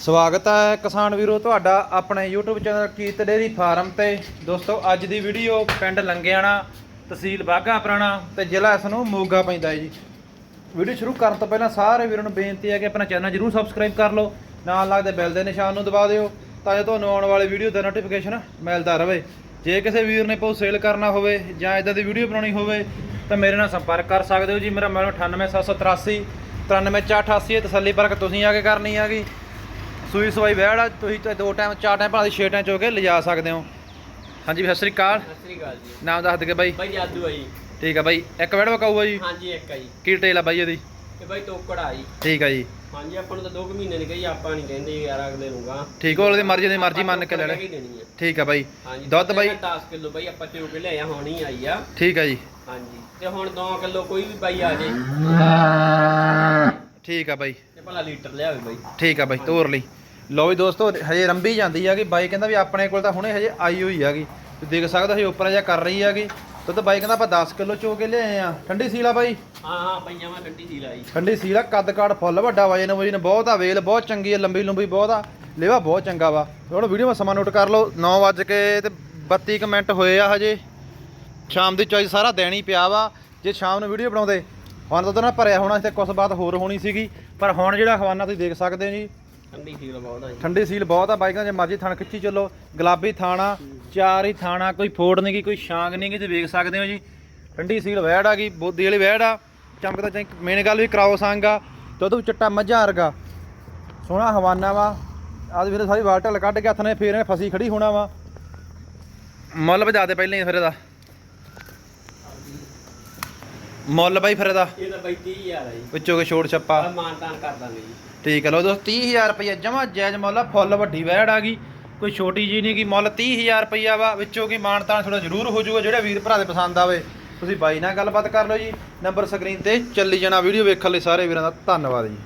ਸਵਾਗਤ ਹੈ ਕਿਸਾਨ ਵੀਰੋ ਤੁਹਾਡਾ ਆਪਣੇ YouTube channel Kirat dairy farm ਤੇ। ਦੋਸਤੋ, ਅੱਜ ਦੀ ਵੀਡੀਓ ਪਿੰਡ ਲੰਗਿਆਣਾ, ਤਹਿਸੀਲ ਬਾਘਾ ਪੁਰਾਣਾ ਤੇ ਜ਼ਿਲ੍ਹਾ ਇਸ ਨੂੰ ਮੋਗਾ ਪੈਂਦਾ ਹੈ ਜੀ। ਵੀਡੀਓ ਸ਼ੁਰੂ ਕਰਨ ਤੋਂ ਪਹਿਲਾਂ ਸਾਰੇ ਵੀਰਾਂ ਨੂੰ ਬੇਨਤੀ ਹੈ ਕਿ ਆਪਣਾ ਚੈਨਲ ਜਰੂਰ ਸਬਸਕ੍ਰਾਈਬ ਕਰ ਲਓ। ਨਾਲ ਲੱਗਦੇ ਬੈਲ ਦੇ ਨਿਸ਼ਾਨ ਨੂੰ ਦਬਾ ਦਿਓ ਤਾਂ ਜੋ ਤੁਹਾਨੂੰ ਆਉਣ ਵਾਲੇ ਵੀਡੀਓ ਦਾ ਨੋਟੀਫਿਕੇਸ਼ਨ ਮਿਲਦਾ ਰਹੇ। ਜੇ ਕਿਸੇ ਵੀਰ ਨੇ ਪੋ ਸੇਲ ਕਰਨਾ ਹੋਵੇ ਜਾਂ ਇਦਾਂ ਦੀ ਵੀਡੀਓ ਬਣਾਉਣੀ ਹੋਵੇ ਤਾਂ ਮੇਰੇ ਨਾਲ ਸੰਪਰਕ ਕਰ ਸਕਦੇ ਹੋ ਜੀ। ਮੇਰਾ ਮੋਬਾਈਲ 98783 93488 ਤਸੱਲੀ ਪਰਖ ਤੁਸੀਂ ਆ ਕੇ ਕਰਨੀ ਹੈਗੀ। ਸੂਈ ਸਵਾਈ ਵਹਿੜ ਆ ਤੁਸੀਂ ਤੇ ਦੋ ਟਾਈਮ ਚਾਰ ਟਾਈਮ ਭਾਵੇਂ ਛੇ ਟਾਈਮ ਚੋ ਕੇ ਲਿਜਾ ਸਕਦੇ ਹੋ। ਹਾਂਜੀ ਸਤਿ ਸ੍ਰੀ ਅਕਾਲ। ਸਤਿ ਸ੍ਰੀ ਅਕਾਲ ਜੀ। ਨਾਮ ਦੱਸ ਦੇ ਬਾਈ। ਬਾਈ ਜਾਦੂ ਆ ਜੀ। ਠੀਕ ਆ ਬਾਈ ਇੱਕ ਵਹਿੜ ਵਕਾਊਗਾ ਜੀ? ਹਾਂਜੀ ਇੱਕ ਆ ਜੀ। ਕੀ ਟੇਲ ਆ ਬਾਈ ਇਹਦੀ? ਤੇ ਬਾਈ ਤੋਕੜ ਆ ਜੀ। ਠੀਕ ਆ ਜੀ। ਹਾਂਜੀ ਆਪਾਂ ਨੂੰ ਤਾਂ 2 ਮਹੀਨੇ ਨਹੀਂ ਗਈ ਆਪਾਂ ਨਹੀਂ ਕਹਿੰਦੇ ਯਾਰ ਅਗਲੇ ਨੂੰ ਗਾ। ਠੀਕ ਹੋ ਉਹਦੀ ਮਰਜ਼ੀ ਦੀ ਮਰਜ਼ੀ ਮੰਨ ਕੇ ਲੈ ਆ। ਠੀਕ ਆ ਬਾਈ। ਦੁੱਧ ਬਾਈ? 10 ਕਿਲੋ ਬਾਈ ਆਪਾਂ ਚੋ ਕੇ ਲਿਆਇਆ ਹੋਣੀ ਆਈ ਆ। ਠੀਕ ਆ ਜੀ। ਹਾਂਜੀ ਤੇ ਹੁਣ 2 ਕਿਲੋ ਕੋਈ ਵੀ ਬਾਈ ਆ ਜੇ। ਠੀਕ ਆ ਬਾਈ। ਤੇ ਭਲਾ ਲੀਟਰ ਲਿਆਵੇ ਬਾਈ। ਠੀਕ ਆ ਬਾਈ ਤੋਰ ਲਈ। ਲਓ ਵੀ ਦੋਸਤੋ ਹਜੇ ਰੰਬੀ ਜਾਂਦੀ ਹੈਗੀ। ਬਾਈ ਕਹਿੰਦਾ ਵੀ ਆਪਣੇ ਕੋਲ ਤਾਂ ਹੁਣੇ ਹਜੇ ਆਈ ਹੋਈ ਹੈਗੀ। ਤੁਸੀਂ ਦੇਖ ਸਕਦੇ ਹੋ ਉੱਪਰ ਜਿਹਾ ਕਰ ਰਹੀ ਹੈਗੀ। ਦੁੱਧ ਬਾਈ ਕਹਿੰਦਾ ਆਪਾਂ 10 ਕਿਲੋ ਚੋ ਕੇ ਲਿਆਏ ਆ। ਠੰਡੀ ਸੀਲਾ ਬਾਈ? ਹਾਂ ਹਾਂ ਪਈਆਂ ਮੈਂ ਗੱਡੀ ਸੀ ਲਾਈ ਠੰਡੀ ਸੀਲਾ ਕੱਦ ਕਾੜ ਫੁੱਲ ਵੱਡਾ ਵਜਨ ਵਜਨ ਬਹੁਤ ਆ ਵੇਲ ਬਹੁਤ ਚੰਗੀ ਆ ਲੰਬੀ ਲੰਬੀ ਬਹੁਤ ਆ ਲੇਵਾ ਬਹੁਤ ਚੰਗਾ ਵਾ। ਹੁਣ ਵੀਡੀਓ ਮੈਂ ਸਮਾਂ ਨੋਟ ਕਰ ਲਓ 9 ਵਜ ਕੇ ਤੇ 32 ਕੁ ਮਿੰਟ ਹੋਏ ਆ ਹਜੇ। ਸ਼ਾਮ ਦੀ ਚੋਇਸ ਸਾਰਾ ਦੇਣ ਹੀ ਪਿਆ ਵਾ ਜੇ ਸ਼ਾਮ ਨੂੰ ਵੀਡੀਓ ਬਣਾਉਂਦੇ। ਹੁਣ ਤਾਂ ਨਾਲ ਭਰਿਆ ਹੋਣਾ ਸੀ ਤੇ ਕੁਝ ਬਾਤ ਹੋਰ ਹੋਣੀ ਸੀਗੀ। ਪਰ ਹੁਣ ਜਿਹੜਾ ਹਵਾਨਾ ਤੁਸੀਂ ਦੇਖ ਸਕਦੇ ਹੋ ਜੀ ਠੰਡੀ ਸੀ ਬਹੁਤ ਆ ਜੀ। ਠੰਡੀ ਸੀਲ ਬਹੁਤ ਆ, ਬਾਈਕਾਂ ਜੇ ਮਰਜ਼ੀ ਥਣ ਖਿੱਚੀ ਚੱਲੋ, ਗੁਲਾਬੀ ਥਾਣਾ, ਚਾਰ ਹੀ ਥਾਣਾ, ਕੋਈ ਫੋੜ ਨਹੀਂ ਗੀ, ਕੋਈ ਸ਼ਾਂਗ ਨਹੀਂ ਗਈ ਤੇ ਵੇਖ ਸਕਦੇ ਹੋ ਜੀ। ਠੰਡੀ ਸੀਲ ਵੈੜ ਆ ਗਈ ਬੋਦੀ ਵਾਲੀ ਵੈੜ ਆ। ਚਮਕਦਾ ਚੰਕ ਮੇਨ ਗੱਲ ਵੀ ਕਰਾਓ ਸੰਗ ਆ ਦੁੱਧ ਵੀ ਚਿੱਟਾ ਮੱਝਾਂ ਵਰਗਾ। ਸੋਹਣਾ ਹਵਾਨਾ ਵਾ। ਆਦ ਵੀਰੇ ਸਾਰੀ ਵਾਲ ਕੱਢ ਕੇ ਹੱਥ ਨੇ ਫੇਰ ਇਹਨੇ ਫਸੀ ਖੜੀ ਹੋਣਾ ਵਾ। ਮਤਲਬ ਵਜਾ ਪਹਿਲਾਂ ਹੀ ਫਿਰ ਇਹਦਾ। ਮੁੱਲ ਬਾਈ ਫਿਰ ਇਹਦਾ? ਇਹ ਤਾਂ ਬਾਈ 30000 ਆ ਜੀ। ਵਿੱਚੋਂ ਕੇ ਛੋੜ ਛੱਪਾ? ਆ ਮਾਨ ਤਾਨ ਕਰ ਦਾਂਗੇ ਜੀ। ਠੀਕ ਹੈ ਲੋ ਦੋਸਤ 30000 ਰੁਪਏ ਜਮਾ ਜਾਇਜ਼ ਮੁੱਲ ਆ ਫੁੱਲ ਵੱਡੀ ਵੈੜ ਆ ਗਈ। ਕੋਈ ਛੋਟੀ ਜੀ ਨਹੀਂ ਗੀ ਮੁੱਲ 30000 ਰੁਪਈਆ ਵਾ ਵਿੱਚੋਂ ਕੀ ਮਾਨਤਾਨ ਥੋੜਾ ਜ਼ਰੂਰ ਹੋ ਜਾਊਗਾ ਜਿਹੜੇ ਵੀਰ ਭਰਾ ਦੇ ਪਸੰਦ ਆਵੇ। ਤੁਸੀਂ ਬਾਈ ਨਾਲ ਗੱਲਬਾਤ ਕਰ ਲਓ ਜੀ ਨੰਬਰ ਸਕਰੀਨ ਤੇ ਚੱਲੀ ਜਾਣਾ ਵੀਡੀਓ ਵੇਖਣ ਲਈ ਸਾਰੇ ਵੀਰਾਂ ਦਾ ਧੰਨਵਾਦ ਜੀ।